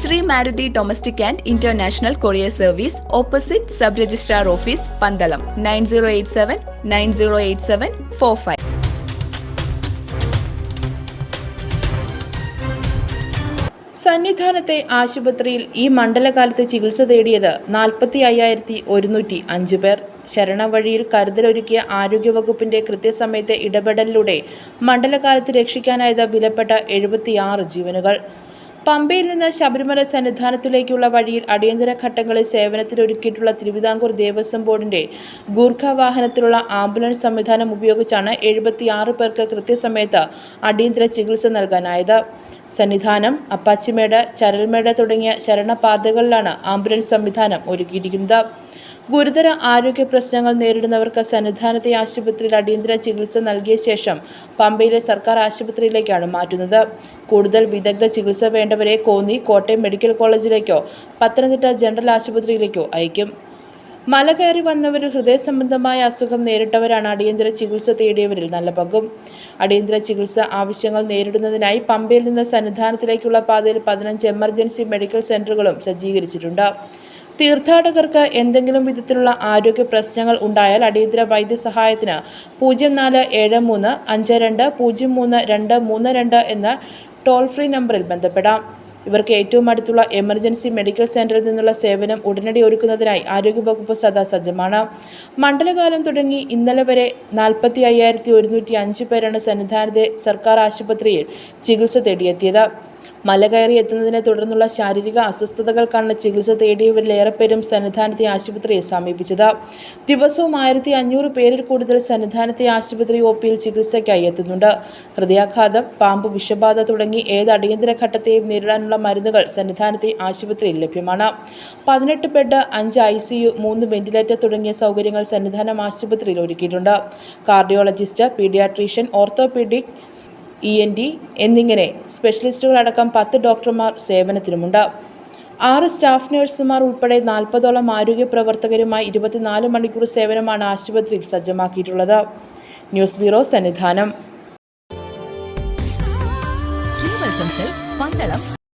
Shri Maruti domestic and international courier service opposite sub registrar office Pandalam nine zero eight seven nine zero eight seven four five. സന്നിധാനത്തെ ആശുപത്രിയിൽ ഈ മണ്ഡലകാലത്ത് ചികിത്സ തേടിയത് നാൽപ്പത്തി അയ്യായിരത്തി ഒരുന്നൂറ്റി അഞ്ച് പേർ. ശരണവഴിയിൽ കരുതലൊരുക്കിയ ആരോഗ്യവകുപ്പിന്റെ കൃത്യസമയത്തെ ഇടപെടലിലൂടെ മണ്ഡലകാലത്ത് രക്ഷിക്കാനായത് വിലപ്പെട്ട എഴുപത്തിയാറ് ജീവനുകൾ. പമ്പയിൽ നിന്ന് ശബരിമല സന്നിധാനത്തിലേക്കുള്ള വഴിയിൽ അടിയന്തര ഘട്ടങ്ങളിൽ സേവനത്തിനൊരുക്കിയിട്ടുള്ള തിരുവിതാംകൂർ ദേവസ്വം ബോർഡിന്റെ ഗൂർഖ വാഹനത്തിലുള്ള ആംബുലൻസ് സംവിധാനം ഉപയോഗിച്ചാണ് എഴുപത്തിയാറ് പേർക്ക് കൃത്യസമയത്ത് അടിയന്തര ചികിത്സ നൽകാനായത്. സന്നിധാനം അപ്പാച്ചിമേട് ചരൽമേട് തുടങ്ങിയ ശരണപാതകളിലാണ് ആംബുലൻസ് സംവിധാനം ഒരുക്കിയിരിക്കുന്നത്. ഗുരുതര ആരോഗ്യ പ്രശ്നങ്ങൾ നേരിടുന്നവർക്ക് സന്നിധാനത്തെ ആശുപത്രിയിൽ അടിയന്തര ചികിത്സ നൽകിയ ശേഷം പമ്പയിലെ സർക്കാർ ആശുപത്രിയിലേക്കാണ് മാറ്റുന്നത്. കൂടുതൽ വിദഗ്ധ ചികിത്സ വേണ്ടവരെ കോന്നി കോട്ടയം മെഡിക്കൽ കോളേജിലേക്കോ പത്തനംതിട്ട ജനറൽ ആശുപത്രിയിലേക്കോ അയക്കും. മല കയറി വന്നവരിൽ ഹൃദയ സംബന്ധമായ അസുഖം നേരിട്ടവരാണ് അടിയന്തര ചികിത്സ തേടിയവരിൽ നല്ല പങ്കും. അടിയന്തര ചികിത്സ ആവശ്യങ്ങൾ നേരിടുന്നതിനായി പമ്പയിൽ നിന്ന് സന്നിധാനത്തിലേക്കുള്ള പാതയിൽ പതിനഞ്ച് എമർജൻസി മെഡിക്കൽ സെന്ററുകളും സജ്ജീകരിച്ചിട്ടുണ്ട്. തീർത്ഥാടകർക്ക് എന്തെങ്കിലും വിധത്തിലുള്ള ആരോഗ്യ പ്രശ്നങ്ങൾ ഉണ്ടായാൽ അടിയന്തര വൈദ്യസഹായത്തിന് പൂജ്യം നാല് ഏഴ് മൂന്ന് അഞ്ച് രണ്ട് പൂജ്യം മൂന്ന് രണ്ട് മൂന്ന് രണ്ട് എന്ന ടോൾ ഫ്രീ നമ്പറിൽ ബന്ധപ്പെടാം. ഇവർക്ക് ഏറ്റവും അടുത്തുള്ള എമർജൻസി മെഡിക്കൽ സെന്ററിൽ നിന്നുള്ള സേവനം ഉടനടി ഒരുക്കുന്നതിനായി ആരോഗ്യവകുപ്പ് സദാ സജ്ജമാണ്. മണ്ഡലകാലം തുടങ്ങി ഇന്നലെ വരെ നാൽപ്പത്തി അയ്യായിരത്തി ഒരുന്നൂറ്റി അഞ്ച് പേരാണ് സന്നിധാനത്തെ സർക്കാർ ആശുപത്രിയിൽ ചികിത്സ തേടിയെത്തിയത്. മല കയറി എത്തുന്നതിനെ തുടർന്നുള്ള ശാരീരിക അസ്വസ്ഥതകൾക്കാണ് ചികിത്സ തേടിയവരിലേറെ പേരും സന്നിധാനത്തെ ആശുപത്രിയെ സമീപിച്ചത്. ദിവസവും ആയിരത്തി അഞ്ഞൂറ് പേരിൽ കൂടുതൽ സന്നിധാനത്തെ ആശുപത്രി ഒ പിയിൽ ചികിത്സയ്ക്കായി എത്തുന്നുണ്ട്. ഹൃദയാഘാതം പാമ്പ് വിഷബാധ തുടങ്ങി ഏത് അടിയന്തര ഘട്ടത്തെയും നേരിടാനുള്ള മരുന്നുകൾ സന്നിധാനത്തെ ആശുപത്രിയിൽ ലഭ്യമാണ്. പതിനെട്ട് ബെഡ് അഞ്ച് ഐ സി യു മൂന്ന് വെന്റിലേറ്റർ തുടങ്ങിയ സൗകര്യങ്ങൾ സന്നിധാനം ആശുപത്രിയിൽ ഒരുക്കിയിട്ടുണ്ട്. Cardiologist paediatrician orthopaedic E N T എന്നിങ്ങനെ സ്പെഷ്യലിസ്റ്റുകളടക്കം പത്ത് ഡോക്ടർമാർ സേവനത്തിനുമുണ്ട്. ആറ് സ്റ്റാഫ് നഴ്സുമാർ ഉൾപ്പെടെ നാൽപ്പതോളം ആരോഗ്യ പ്രവർത്തകരുമായി ഇരുപത്തിനാല് മണിക്കൂർ സേവനമാണ് ആശുപത്രിയിൽ സജ്ജമാക്കിയിട്ടുള്ളത്. News bureau Sannidhanam.